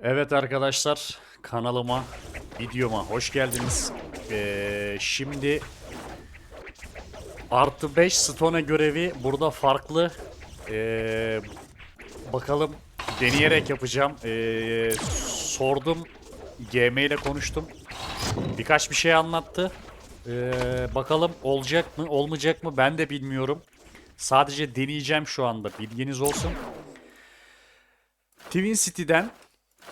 Evet arkadaşlar kanalıma, videoma hoş geldiniz. Ee, şimdi artı 5 stone görevi burada farklı. Ee, bakalım deneyerek yapacağım. Ee, sordum, GM ile konuştum. Birkaç bir şey anlattı. Ee, bakalım olacak mı olmayacak mı ben de bilmiyorum. Sadece deneyeceğim şu anda bilginiz olsun. Twin City'den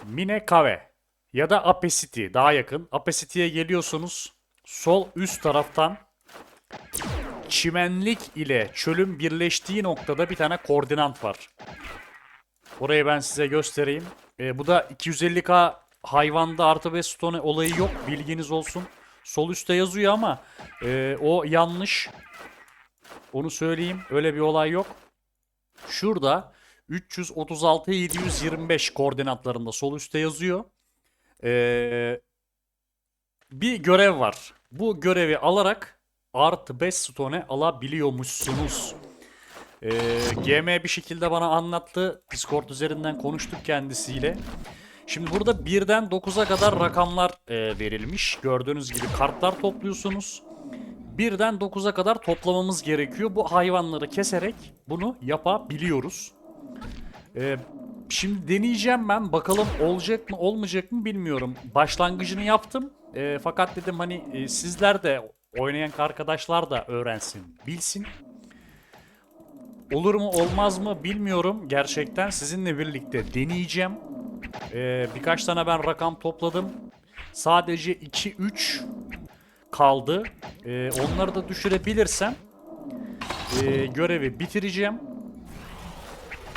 Mine Kave ya da Ape City daha yakın. Ape City'ye geliyorsunuz. Sol üst taraftan çimenlik ile çölün birleştiği noktada bir tane koordinat var. Orayı ben size göstereyim. Ee, bu da 250k hayvanda artı 5 stone olayı yok. Bilginiz olsun. Sol üstte yazıyor ama e, o yanlış. Onu söyleyeyim. Öyle bir olay yok. Şurada 336 725 koordinatlarında sol üstte yazıyor. Ee, bir görev var. Bu görevi alarak artı 5 stone alabiliyormuşsunuz. Ee, GM bir şekilde bana anlattı. Discord üzerinden konuştuk kendisiyle. Şimdi burada birden 9'a kadar rakamlar e, verilmiş. Gördüğünüz gibi kartlar topluyorsunuz. Birden 9'a kadar toplamamız gerekiyor. Bu hayvanları keserek bunu yapabiliyoruz. Ee, şimdi deneyeceğim ben. Bakalım olacak mı olmayacak mı bilmiyorum. Başlangıcını yaptım. Ee, fakat dedim hani e, sizler de oynayan arkadaşlar da öğrensin, bilsin. Olur mu olmaz mı bilmiyorum. Gerçekten sizinle birlikte deneyeceğim. Ee, birkaç tane ben rakam topladım. Sadece 2-3 kaldı. Ee, onları da düşürebilirsem e, görevi bitireceğim.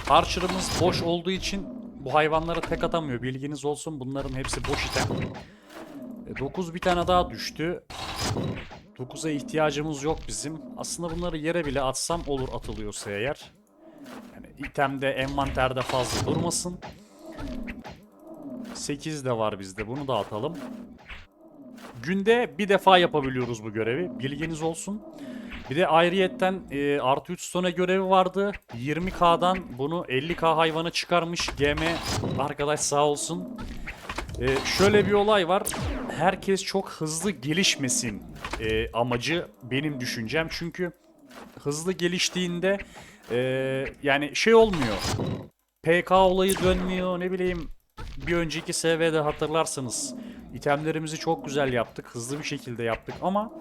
Archer'ımız boş olduğu için bu hayvanlara tek atamıyor. Bilginiz olsun bunların hepsi boş item. 9 bir tane daha düştü. 9'a ihtiyacımız yok bizim. Aslında bunları yere bile atsam olur atılıyorsa eğer. Yani itemde envanterde fazla durmasın. 8 de var bizde. Bunu da atalım. Günde bir defa yapabiliyoruz bu görevi. Bilginiz olsun. Bir de ayrıyetten e, artı 3 sona görevi vardı. 20k'dan bunu 50k hayvana çıkarmış GM arkadaş sağ olsun. E, şöyle bir olay var. Herkes çok hızlı gelişmesin e, amacı benim düşüncem. Çünkü hızlı geliştiğinde e, yani şey olmuyor. PK olayı dönmüyor ne bileyim bir önceki SV'de hatırlarsınız. İtemlerimizi çok güzel yaptık. Hızlı bir şekilde yaptık ama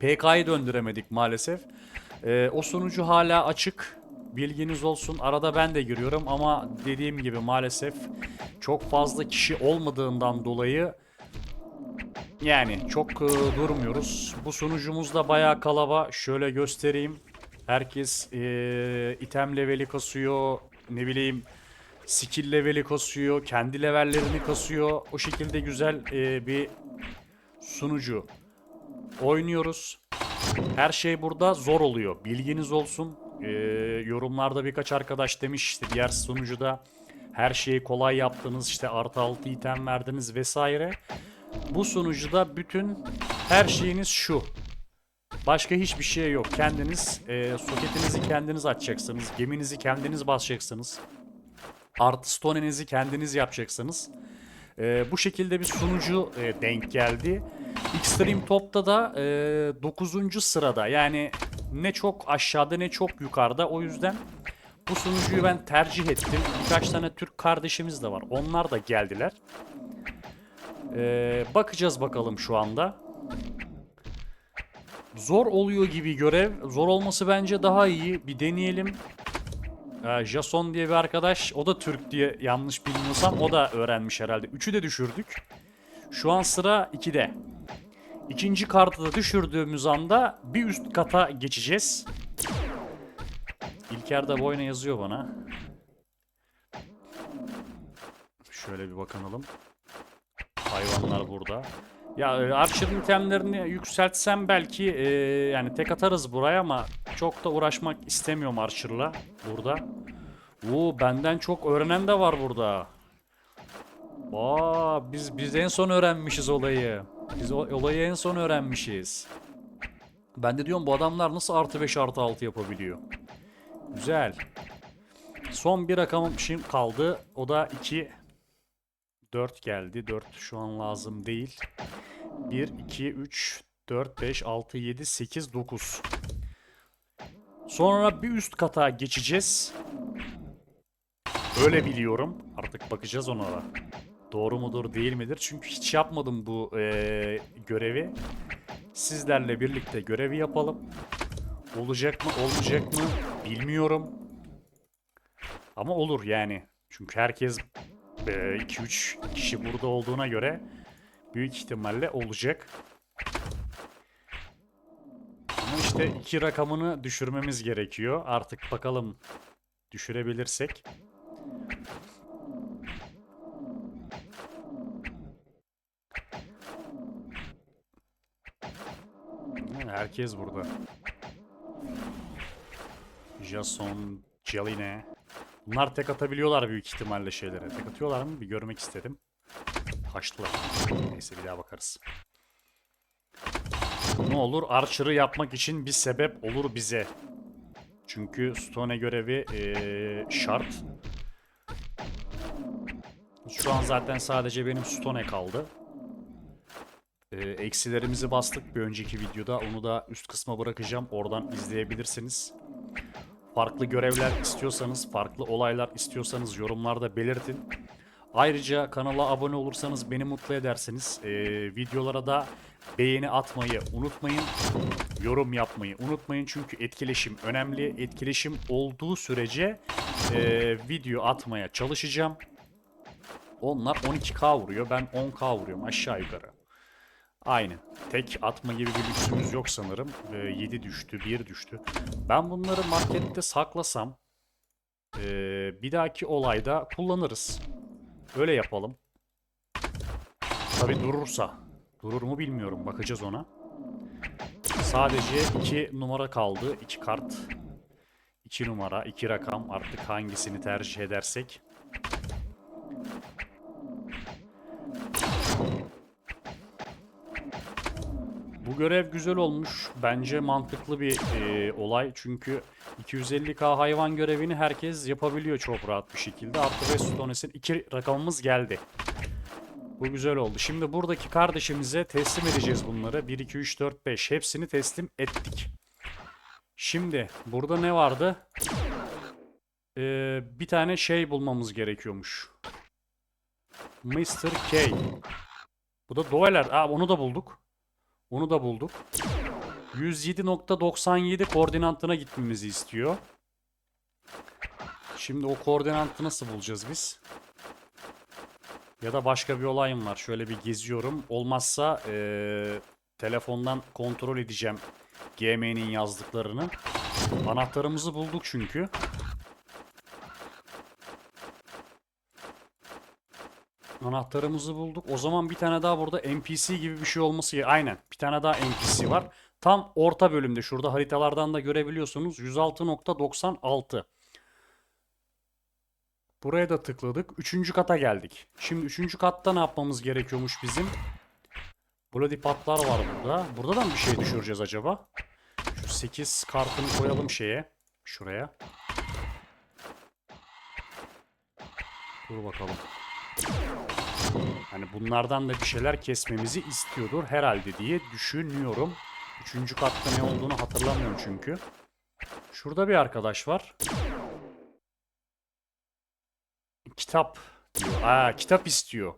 PK'yı döndüremedik maalesef. Ee, o sunucu hala açık. Bilginiz olsun. Arada ben de giriyorum ama dediğim gibi maalesef çok fazla kişi olmadığından dolayı yani çok e, durmuyoruz. Bu sunucumuz da bayağı kalaba. Şöyle göstereyim. Herkes e, item leveli kasıyor. Ne bileyim skill leveli kasıyor. Kendi levellerini kasıyor. O şekilde güzel e, bir sunucu oynuyoruz. Her şey burada zor oluyor. Bilginiz olsun. Ee, yorumlarda birkaç arkadaş demiş işte diğer sunucuda her şeyi kolay yaptınız işte artı altı item verdiniz vesaire. Bu sunucuda bütün her şeyiniz şu. Başka hiçbir şey yok. Kendiniz e, soketinizi kendiniz açacaksınız. Geminizi kendiniz basacaksınız. Artı stonenizi kendiniz yapacaksınız. Ee, bu şekilde bir sunucu e, denk geldi. Extreme Top'ta da e, 9. sırada. Yani ne çok aşağıda ne çok yukarıda. O yüzden bu sunucuyu ben tercih ettim. Birkaç tane Türk kardeşimiz de var. Onlar da geldiler. Ee, bakacağız bakalım şu anda. Zor oluyor gibi görev. Zor olması bence daha iyi. Bir deneyelim. Ee, Jason diye bir arkadaş. O da Türk diye yanlış bilmiyorsam. O da öğrenmiş herhalde. Üçü de düşürdük. Şu an sıra 2'de. İkinci kartı da düşürdüğümüz anda bir üst kata geçeceğiz. İlker de boyuna yazıyor bana. Şöyle bir bakalım. Hayvanlar burada. Ya e, Archer itemlerini yükseltsem belki e, yani tek atarız buraya ama çok da uğraşmak istemiyorum Archer'la burada. Oo benden çok öğrenen de var burada. Aa biz biz en son öğrenmişiz olayı. Biz olayı en son öğrenmişiz. Ben de diyorum bu adamlar nasıl artı 5 artı 6 yapabiliyor. Güzel. Son bir rakamım şimdi kaldı. O da 2 4 geldi. 4 şu an lazım değil. 1, 2, 3, 4, 5, 6, 7, 8, 9. Sonra bir üst kata geçeceğiz. Öyle biliyorum. Artık bakacağız ona da. Doğru mudur değil midir? Çünkü hiç yapmadım bu eee, görevi. Sizlerle birlikte görevi yapalım. Olacak mı olmayacak mı bilmiyorum. Ama olur yani. Çünkü herkes 2-3 kişi burada olduğuna göre büyük ihtimalle olacak. Ama işte iki rakamını düşürmemiz gerekiyor. Artık bakalım düşürebilirsek. Herkes burada. Jason, Jeline. Bunlar tek atabiliyorlar büyük ihtimalle şeylere. Tek atıyorlar mı? Bir görmek istedim. Kaçtılar. Neyse bir daha bakarız. Ne olur Archer'ı yapmak için bir sebep olur bize. Çünkü Stone görevi eee, şart. Şu an zaten sadece benim Stone kaldı. Eee, eksilerimizi bastık bir önceki videoda. Onu da üst kısma bırakacağım. Oradan izleyebilirsiniz. Farklı görevler istiyorsanız, farklı olaylar istiyorsanız yorumlarda belirtin. Ayrıca kanala abone olursanız beni mutlu edersiniz. Ee, videolara da beğeni atmayı unutmayın. Yorum yapmayı unutmayın çünkü etkileşim önemli. Etkileşim olduğu sürece e, video atmaya çalışacağım. Onlar 12k vuruyor. Ben 10k vuruyorum aşağı yukarı. Aynen. Tek atma gibi bir lüksümüz yok sanırım. Ee, 7 düştü, 1 düştü. Ben bunları markette saklasam ee, bir dahaki olayda kullanırız. Öyle yapalım. Tabi durursa. Durur mu bilmiyorum. Bakacağız ona. Sadece 2 numara kaldı. 2 kart. 2 numara, 2 rakam. Artık hangisini tercih edersek. Bu görev güzel olmuş. Bence mantıklı bir e, olay. Çünkü 250k hayvan görevini herkes yapabiliyor çok rahat bir şekilde. Artı 5 stonesin 2 rakamımız geldi. Bu güzel oldu. Şimdi buradaki kardeşimize teslim edeceğiz bunları. 1, 2, 3, 4, 5 hepsini teslim ettik. Şimdi burada ne vardı? Ee, bir tane şey bulmamız gerekiyormuş. Mr. K. Bu da Doeler. Aa onu da bulduk. Onu da bulduk. 107.97 koordinatına gitmemizi istiyor. Şimdi o koordinatı nasıl bulacağız biz? Ya da başka bir olayım var. Şöyle bir geziyorum. Olmazsa eee, telefondan kontrol edeceğim GM'nin yazdıklarını. Anahtarımızı bulduk çünkü. Anahtarımızı bulduk. O zaman bir tane daha burada NPC gibi bir şey olması. Aynen. Bir tane daha NPC var. Tam orta bölümde. Şurada haritalardan da görebiliyorsunuz. 106.96. Buraya da tıkladık. Üçüncü kata geldik. Şimdi üçüncü katta ne yapmamız gerekiyormuş bizim? Bloody patlar var burada. Burada da mı bir şey düşüreceğiz acaba? Şu 8 kartını koyalım şeye. Şuraya. Dur bakalım. Hani bunlardan da bir şeyler kesmemizi istiyordur herhalde diye düşünüyorum. Üçüncü katta ne olduğunu hatırlamıyorum çünkü. Şurada bir arkadaş var. Kitap diyor. Aa, kitap istiyor.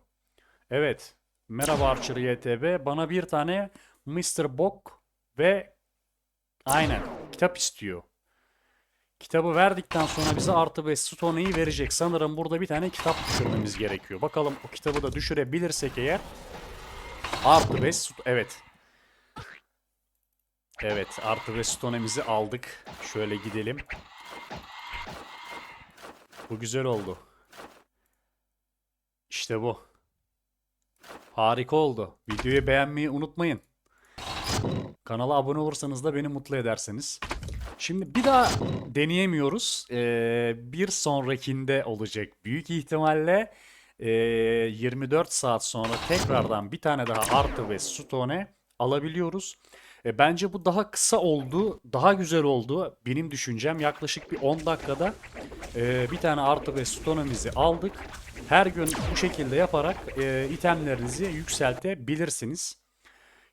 Evet. Merhaba Archer YTB. Bana bir tane Mr. Bok ve aynen kitap istiyor. Kitabı verdikten sonra bize artı 5 stone'yi verecek. Sanırım burada bir tane kitap düşürmemiz gerekiyor. Bakalım o kitabı da düşürebilirsek eğer artı 5 st- evet. Evet artı 5 stone'imizi aldık. Şöyle gidelim. Bu güzel oldu. İşte bu. Harika oldu. Videoyu beğenmeyi unutmayın. Kanala abone olursanız da beni mutlu ederseniz. Şimdi bir daha deneyemiyoruz. Ee, bir sonrakinde olacak büyük ihtimalle. Ee, 24 saat sonra tekrardan bir tane daha artı ve stone alabiliyoruz. E, bence bu daha kısa oldu, daha güzel oldu. Benim düşüncem yaklaşık bir 10 dakikada e, bir tane artı ve stone'imizi aldık. Her gün bu şekilde yaparak e, itemlerinizi yükseltebilirsiniz.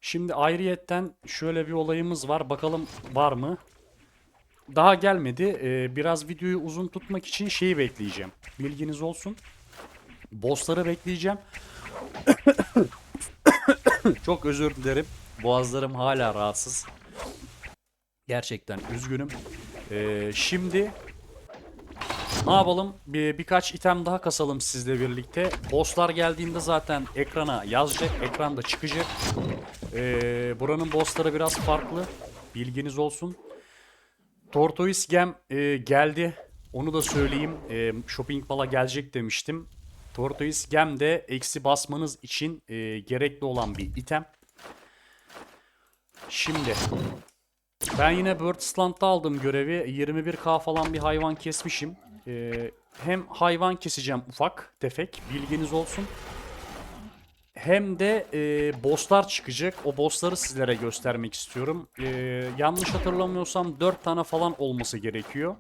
Şimdi ayrıyetten şöyle bir olayımız var. Bakalım var mı? Daha gelmedi. E, biraz videoyu uzun tutmak için şeyi bekleyeceğim. Bilginiz olsun. Bossları bekleyeceğim. Çok özür dilerim. Boğazlarım hala rahatsız. Gerçekten üzgünüm. Ee, şimdi ne yapalım? Bir, birkaç item daha kasalım sizle birlikte. Bosslar geldiğinde zaten ekrana yazacak. Ekranda çıkacak. Ee, buranın bossları biraz farklı. Bilginiz olsun. Tortoise Gem e, geldi. Onu da söyleyeyim. E, Shopping Mall'a gelecek demiştim. Tortoise Gem de eksi basmanız için e, gerekli olan bir item. Şimdi ben yine Birdland'da aldım görevi. 21k falan bir hayvan kesmişim. Ee, hem hayvan keseceğim ufak tefek bilginiz olsun. Hem de e, bosslar çıkacak. O bossları sizlere göstermek istiyorum. Ee, yanlış hatırlamıyorsam 4 tane falan olması gerekiyor.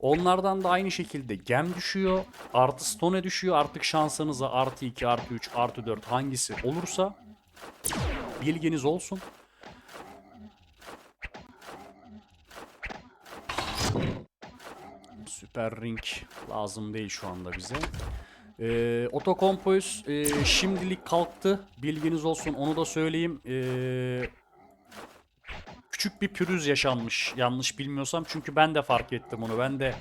Onlardan da aynı şekilde gem düşüyor. Artı stone düşüyor. Artık şansınıza artı 2, artı 3, artı 4 hangisi olursa bilginiz olsun. Süper ring lazım değil şu anda bize. Ee, Otokompos e, şimdilik kalktı. Bilginiz olsun onu da söyleyeyim. Ee, küçük bir pürüz yaşanmış yanlış bilmiyorsam. Çünkü ben de fark ettim onu. Ben de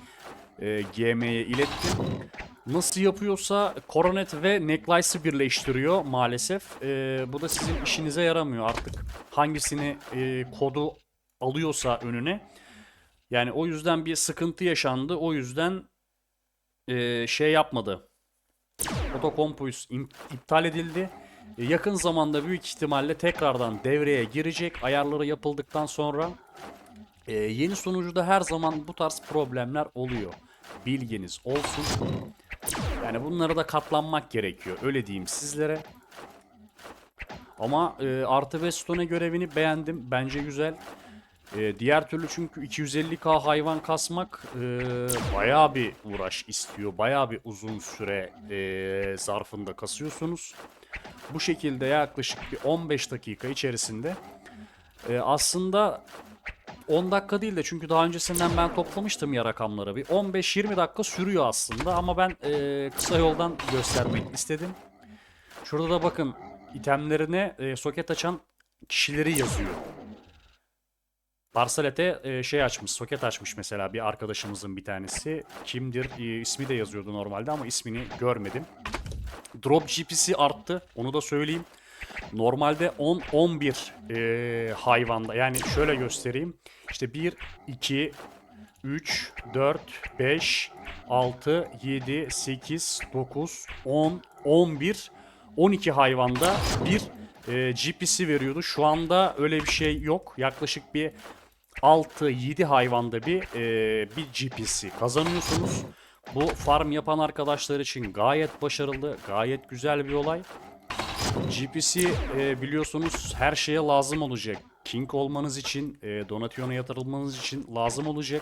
e, GM'ye ilettim. Nasıl yapıyorsa Coronet ve Necklace'ı birleştiriyor maalesef. Ee, bu da sizin işinize yaramıyor artık. Hangisini e, kodu alıyorsa önüne. Yani o yüzden bir sıkıntı yaşandı. O yüzden e, şey yapmadı. Otokompus iptal edildi. E, yakın zamanda büyük ihtimalle tekrardan devreye girecek. Ayarları yapıldıktan sonra e, yeni sunucuda her zaman bu tarz problemler oluyor. Bilginiz olsun. Yani bunlara da katlanmak gerekiyor. Öyle diyeyim sizlere. Ama e, artı ve stone görevini beğendim. Bence güzel. E, diğer türlü çünkü 250k hayvan kasmak e, bayağı bir uğraş istiyor. Bayağı bir uzun süre e, zarfında kasıyorsunuz. Bu şekilde yaklaşık bir 15 dakika içerisinde e, aslında 10 dakika değil de çünkü daha öncesinden ben toplamıştım ya rakamları. Bir 15-20 dakika sürüyor aslında ama ben e, kısa yoldan göstermek istedim. Şurada da bakın itemlerine e, soket açan kişileri yazıyor. Barsalet'e e, şey açmış, soket açmış mesela bir arkadaşımızın bir tanesi. Kimdir? E, ismi de yazıyordu normalde ama ismini görmedim. Drop GP'si arttı. Onu da söyleyeyim. Normalde 10-11 e, hayvanda yani şöyle göstereyim. İşte 1, 2, 3, 4, 5, 6, 7, 8, 9, 10, 11, 12 hayvanda bir e, GP'si veriyordu. Şu anda öyle bir şey yok. Yaklaşık bir 6-7 hayvanda bir e, bir GP'si kazanıyorsunuz. Bu farm yapan arkadaşlar için gayet başarılı, gayet güzel bir olay. GPC e, biliyorsunuz her şeye lazım olacak. King olmanız için, e, Donation'a yatırılmanız için lazım olacak.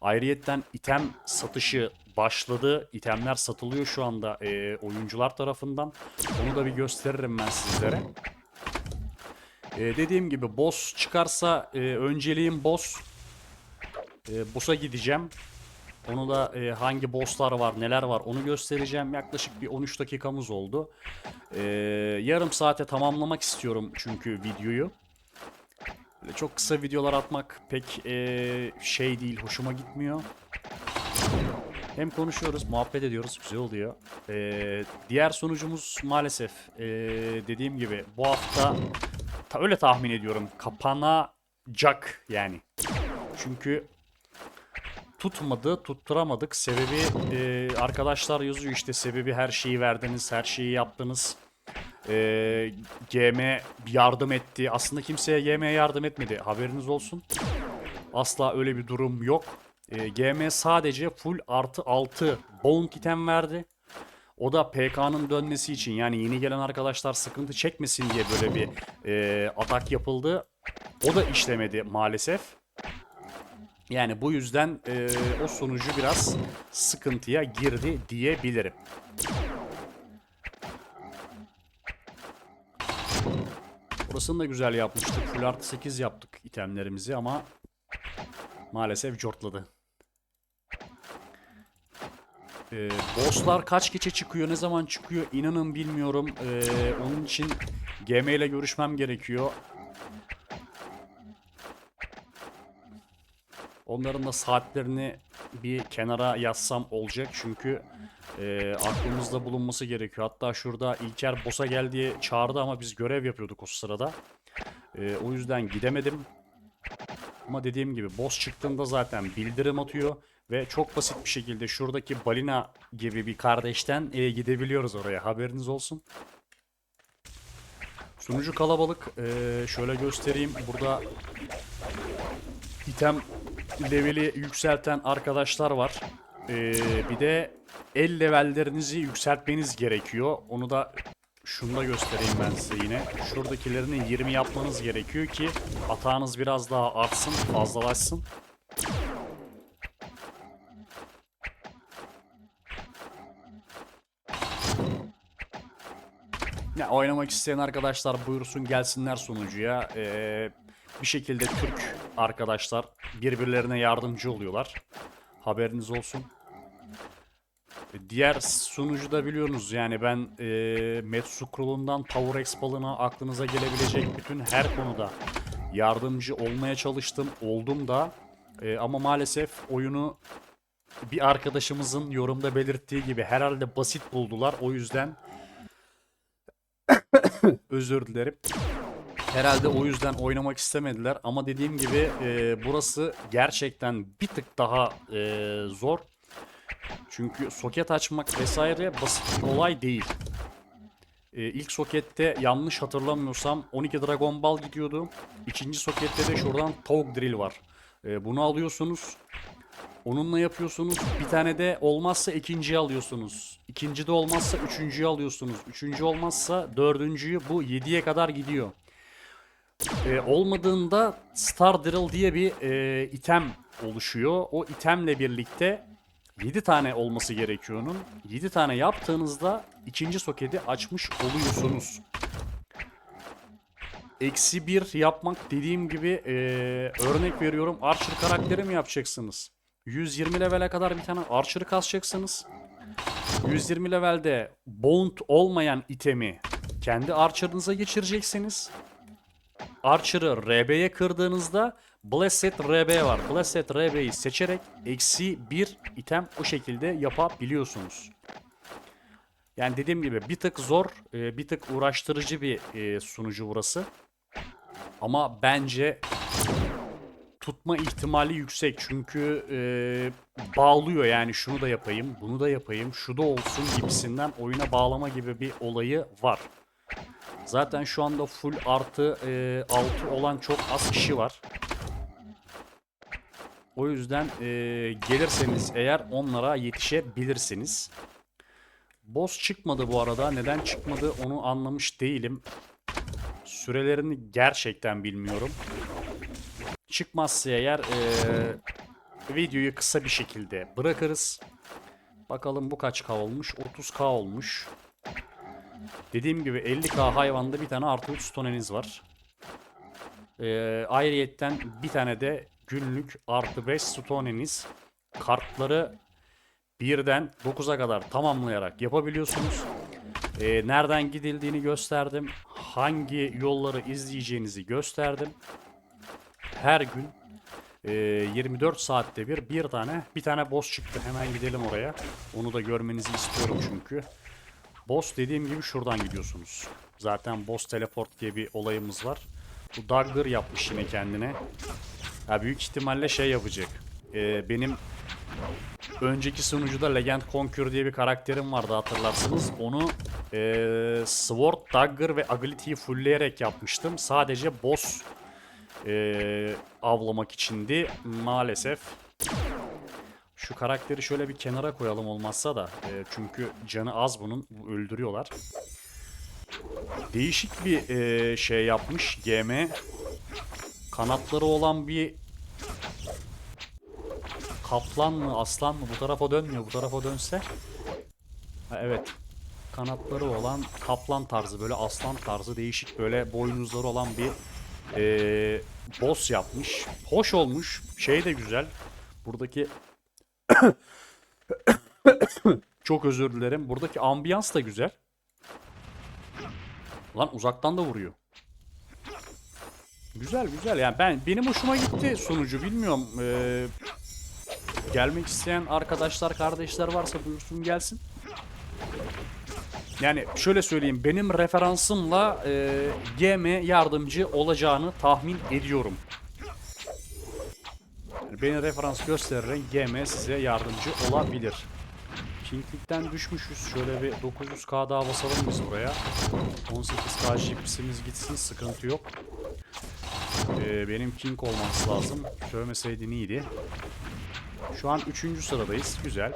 Ayrıyetten item satışı başladı. İtemler satılıyor şu anda e, oyuncular tarafından. Onu da bir gösteririm ben sizlere. E, dediğim gibi boss çıkarsa e, önceliğim boss. E, boss'a gideceğim. Onu da e, hangi bosslar var, neler var onu göstereceğim. Yaklaşık bir 13 dakikamız oldu. E, yarım saate tamamlamak istiyorum çünkü videoyu. Böyle çok kısa videolar atmak pek e, şey değil, hoşuma gitmiyor. Hem konuşuyoruz, muhabbet ediyoruz, güzel oluyor. E, diğer sunucumuz maalesef e, dediğim gibi bu hafta ta, öyle tahmin ediyorum kapanacak yani. Çünkü tutmadı, tutturamadık. Sebebi e, arkadaşlar yazıyor işte sebebi her şeyi verdiniz, her şeyi yaptınız. E, GM yardım etti. Aslında kimseye GM yardım etmedi. Haberiniz olsun. Asla öyle bir durum yok. E, GM sadece full artı 6 bound item verdi. O da PK'nın dönmesi için yani yeni gelen arkadaşlar sıkıntı çekmesin diye böyle bir e, atak yapıldı. O da işlemedi maalesef. Yani bu yüzden e, o sunucu biraz sıkıntıya girdi diyebilirim. Burasını da güzel yapmıştık. Full artı 8 yaptık itemlerimizi ama maalesef cortladı. Ee, bosslar kaç gece çıkıyor, ne zaman çıkıyor inanın bilmiyorum. Ee, onun için GM ile görüşmem gerekiyor. Onların da saatlerini bir kenara yazsam olacak çünkü e, aklımızda bulunması gerekiyor. Hatta şurada İlker boss'a gel diye çağırdı ama biz görev yapıyorduk o sırada. E, o yüzden gidemedim. Ama dediğim gibi boss çıktığında zaten bildirim atıyor ve çok basit bir şekilde şuradaki balina gibi bir kardeşten e, gidebiliyoruz oraya. Haberiniz olsun. Sunucu kalabalık. E, şöyle göstereyim. Burada item leveli yükselten arkadaşlar var. Ee, bir de el levellerinizi yükseltmeniz gerekiyor. Onu da şunu da göstereyim ben size yine. Şuradakilerini 20 yapmanız gerekiyor ki atağınız biraz daha artsın, fazlalaşsın. Ya oynamak isteyen arkadaşlar buyursun gelsinler sunucuya. Ee, bir şekilde Türk arkadaşlar birbirlerine yardımcı oluyorlar. Haberiniz olsun. Diğer sunucu da biliyorsunuz yani ben e, Metsu Kurulu'ndan Power Expal'ına aklınıza gelebilecek bütün her konuda yardımcı olmaya çalıştım. Oldum da E, ama maalesef oyunu bir arkadaşımızın yorumda belirttiği gibi herhalde basit buldular. O yüzden özür dilerim. Herhalde o yüzden oynamak istemediler ama dediğim gibi e, burası gerçekten bir tık daha e, zor. Çünkü soket açmak vesaire basit bir olay değil. E, ilk sokette yanlış hatırlamıyorsam 12 Dragon Ball gidiyordu. İkinci sokette de şuradan Tog Drill var. E, bunu alıyorsunuz. Onunla yapıyorsunuz. Bir tane de olmazsa ikinciyi alıyorsunuz. İkinci de olmazsa üçüncüyü alıyorsunuz. Üçüncü olmazsa dördüncüyü bu 7'ye kadar gidiyor. Ee, olmadığında Star Drill diye bir e, item oluşuyor. O itemle birlikte 7 tane olması gerekiyor onun. 7 tane yaptığınızda ikinci soketi açmış oluyorsunuz. Eksi 1 yapmak dediğim gibi e, örnek veriyorum Archer karakteri mi yapacaksınız? 120 levele kadar bir tane Archer'ı kasacaksınız. 120 levelde Bound olmayan itemi kendi Archer'ınıza geçireceksiniz. Archer'ı RB'ye kırdığınızda Blessed RB var. Blessed RB'yi seçerek eksi bir item o şekilde yapabiliyorsunuz. Yani dediğim gibi bir tık zor, e, bir tık uğraştırıcı bir e, sunucu burası. Ama bence tutma ihtimali yüksek. Çünkü e, bağlıyor yani şunu da yapayım, bunu da yapayım, şu da olsun gibisinden oyuna bağlama gibi bir olayı var. Zaten şu anda full artı e, 6 olan çok az kişi var. O yüzden e, gelirseniz eğer onlara yetişebilirsiniz. Boss çıkmadı bu arada. Neden çıkmadı onu anlamış değilim. Sürelerini gerçekten bilmiyorum. Çıkmazsa eğer e, videoyu kısa bir şekilde bırakırız. Bakalım bu kaç K olmuş? 30K olmuş. Dediğim gibi 50k hayvanda bir tane artı 3 stoneniz var. Ee, ayrıyetten bir tane de günlük artı 5 stoneniz. Kartları birden 9'a kadar tamamlayarak yapabiliyorsunuz. Ee, nereden gidildiğini gösterdim. Hangi yolları izleyeceğinizi gösterdim. Her gün e, 24 saatte bir bir tane bir tane boss çıktı. Hemen gidelim oraya. Onu da görmenizi istiyorum çünkü. Boss dediğim gibi şuradan gidiyorsunuz. Zaten boss teleport diye bir olayımız var. Bu Dagger yapmış yine kendine. Ya büyük ihtimalle şey yapacak. Ee, benim önceki sunucuda Legend Conquer diye bir karakterim vardı hatırlarsınız. Onu ee, Sword, Dagger ve Agility'yi fullleyerek yapmıştım. Sadece boss ee, avlamak içindi. Maalesef şu karakteri şöyle bir kenara koyalım olmazsa da. E, çünkü canı az bunun. Öldürüyorlar. Değişik bir e, şey yapmış GM. Kanatları olan bir kaplan mı aslan mı bu tarafa dönmüyor bu tarafa dönse. Ha, evet kanatları olan kaplan tarzı böyle aslan tarzı değişik böyle boynuzları olan bir eee boss yapmış. Hoş olmuş. Şey de güzel. Buradaki çok özür dilerim. Buradaki ambiyans da güzel. Lan uzaktan da vuruyor. Güzel güzel yani ben benim hoşuma gitti sunucu bilmiyorum. Ee, gelmek isteyen arkadaşlar kardeşler varsa buyursun gelsin. Yani şöyle söyleyeyim benim referansımla e, GM yardımcı olacağını tahmin ediyorum. Yani beni referans gösteren GM size yardımcı olabilir. Kinglik'ten düşmüşüz. Şöyle bir 900k daha basalım biz buraya. 18k jipsimiz gitsin sıkıntı yok. Ee, benim King olması lazım. Söylemeseydin iyiydi. Şu an 3. sıradayız. Güzel.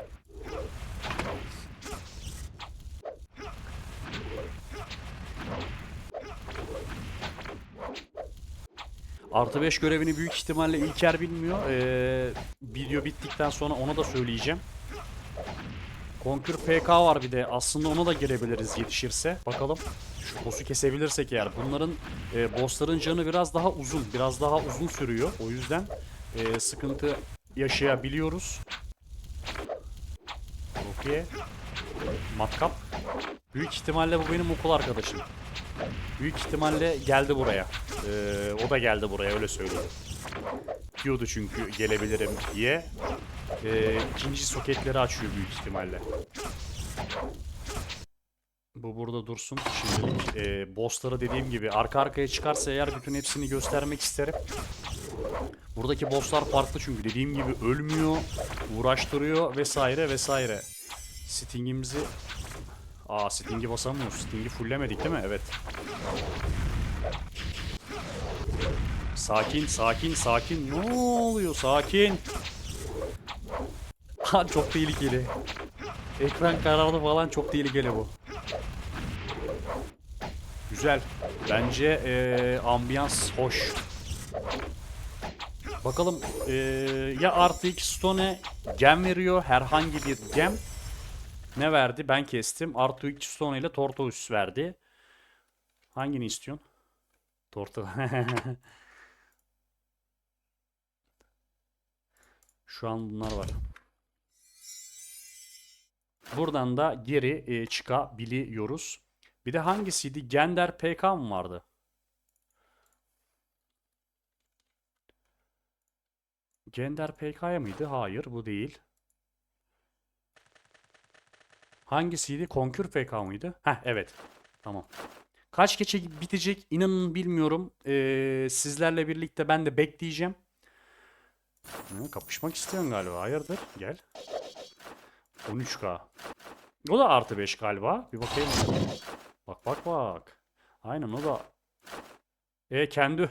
Artı 5 görevini büyük ihtimalle İlker bilmiyor. Ee, video bittikten sonra onu da söyleyeceğim. Konkür PK var bir de. Aslında ona da girebiliriz yetişirse. Bakalım. Şu boss'u kesebilirsek eğer. Bunların e, bossların canı biraz daha uzun. Biraz daha uzun sürüyor. O yüzden e, sıkıntı yaşayabiliyoruz. Okey. Matkap. Büyük ihtimalle bu benim okul arkadaşım. Büyük ihtimalle geldi buraya. Ee, o da geldi buraya öyle söyleyeyim. Diyordu çünkü gelebilirim diye. Ee, ikinci soketleri açıyor büyük ihtimalle. Bu burada dursun şimdilik. Ee, bossları dediğim gibi arka arkaya çıkarsa eğer bütün hepsini göstermek isterim. Buradaki bosslar farklı çünkü dediğim gibi ölmüyor, uğraştırıyor vesaire vesaire. Sting'imizi... Aa Sting'i basamıyoruz. Sting'i fulllemedik değil mi? Evet. Sakin, sakin, sakin. Ne oluyor? Sakin. Ha çok tehlikeli. Ekran kararlı falan çok tehlikeli bu. Güzel. Bence eee, ambiyans hoş. Bakalım eee, ya artı 2 stone gem veriyor herhangi bir gem. Ne verdi? Ben kestim. Artı 2 stone ile tortoise verdi. Hangini istiyorsun? Torto. Şu an bunlar var. Buradan da geri e, çıkabiliyoruz. Bir de hangisiydi? Gender PK mı vardı? Gender PK'ya mıydı? Hayır bu değil. Hangisiydi? Konkür PK mıydı? Heh evet. Tamam. Kaç geçe bitecek inanın bilmiyorum. Ee, sizlerle birlikte ben de bekleyeceğim. Hı, kapışmak istiyorsun galiba. Hayırdır? Gel. 13k. O da artı 5 galiba. Bir bakayım. Bak bak bak. Aynen o da. E kendi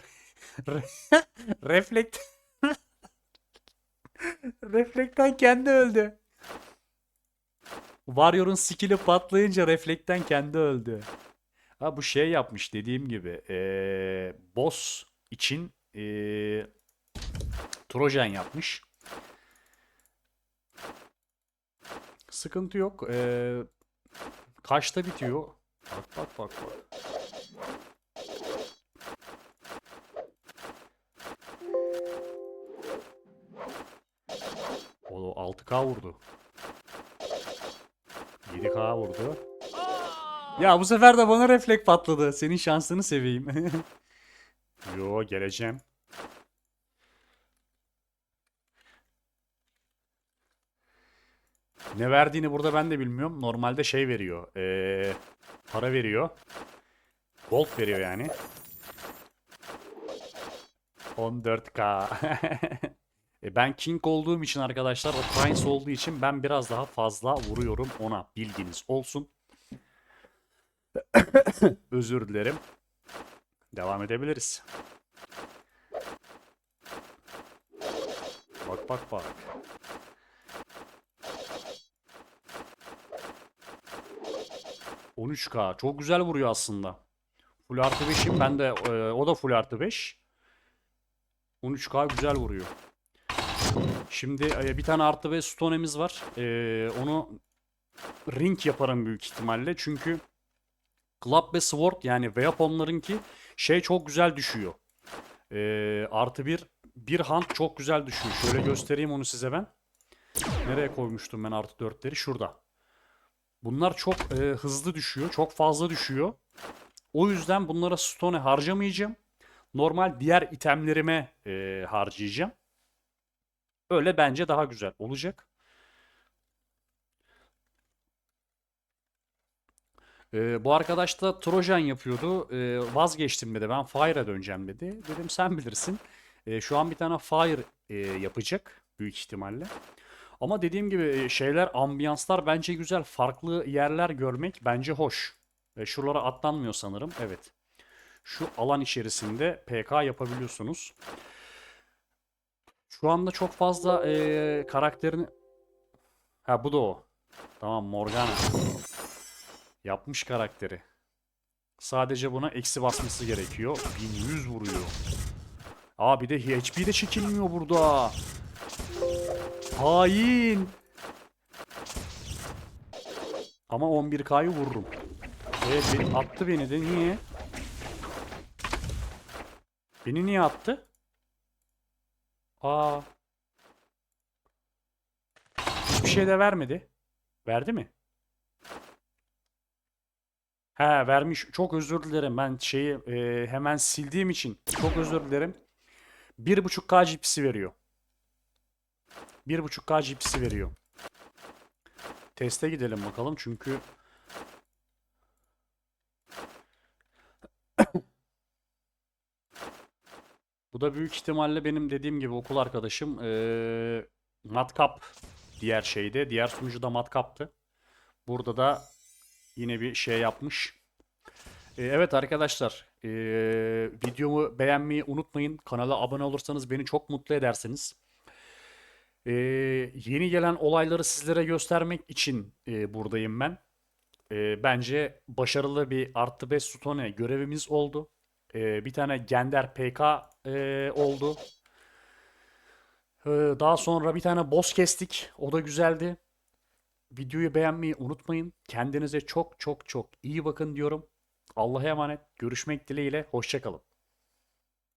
Re- reflekt Reflekten kendi öldü. Warrior'un skill'i patlayınca reflekten kendi öldü. Ha bu şey yapmış dediğim gibi. Ee, boss için ee, Trojan yapmış. Sıkıntı yok. Ee, kaçta bitiyor? Bak bak bak bak. O 6K vurdu. 7K vurdu. Ya bu sefer de bana reflek patladı. Senin şansını seveyim. Yo geleceğim. Ne verdiğini burada ben de bilmiyorum. Normalde şey veriyor. Ee, para veriyor. Gold veriyor yani. 14k. E, ben King olduğum için arkadaşlar o Prince olduğu için ben biraz daha fazla vuruyorum ona. Bilginiz olsun. Özür dilerim. Devam edebiliriz. Bak bak bak. ...13k. Çok güzel vuruyor aslında. Full artı 5'im. Ben de... e, o da full artı 5. 13k güzel vuruyor. Şimdi e, bir tane artı 5 stone'emiz var. E, onu ring yaparım büyük ihtimalle. Çünkü Club ve Sword yani weaponlarınki şey çok güzel düşüyor. E, artı bir bir hand çok güzel düşüyor. Şöyle göstereyim onu size ben. Nereye koymuştum ben artı 4'leri? Şurada. Bunlar çok e, hızlı düşüyor. Çok fazla düşüyor. O yüzden bunlara stone harcamayacağım. Normal diğer itemlerime e, harcayacağım. Öyle bence daha güzel olacak. Ee, bu arkadaş da Trojan yapıyordu. Ee, vazgeçtim dedi. Ben Fire'a döneceğim dedi. Dedim sen bilirsin. Ee, şu an bir tane Fire e, yapacak büyük ihtimalle. Ama dediğim gibi e, şeyler, ambiyanslar bence güzel. Farklı yerler görmek bence hoş. E, şuralara atlanmıyor sanırım. Evet. Şu alan içerisinde PK yapabiliyorsunuz. Şu anda çok fazla e, karakterini... Ha bu da o. Tamam Morgana. Yapmış karakteri. Sadece buna eksi basması gerekiyor. 1100 vuruyor. Aa bir de HP de çekilmiyor burada. Hain. Ama 11K'yı vururum. Evet attı beni de niye? Beni niye attı? Aa. Hiçbir şey de vermedi. Verdi mi? He vermiş. Çok özür dilerim. Ben şeyi e, hemen sildiğim için çok özür dilerim. 1.5K GP'si veriyor. 1.5K GP'si veriyor. Teste gidelim bakalım çünkü bu da büyük ihtimalle benim dediğim gibi okul arkadaşım eee Matkap diğer şeyde. Diğer sunucu da Matkap'tı. Burada da yine bir şey yapmış. Ee, evet arkadaşlar, ee, videomu beğenmeyi unutmayın. Kanala abone olursanız beni çok mutlu edersiniz. Ee, yeni gelen olayları sizlere göstermek için ee, buradayım ben. Ee, bence başarılı bir artı 5 Stone görevimiz oldu. Ee, bir tane Gender PK ee, oldu. Ee, daha sonra bir tane boss kestik. O da güzeldi. Videoyu beğenmeyi unutmayın. Kendinize çok çok çok iyi bakın diyorum. Allah'a emanet. Görüşmek dileğiyle. Hoşçakalın.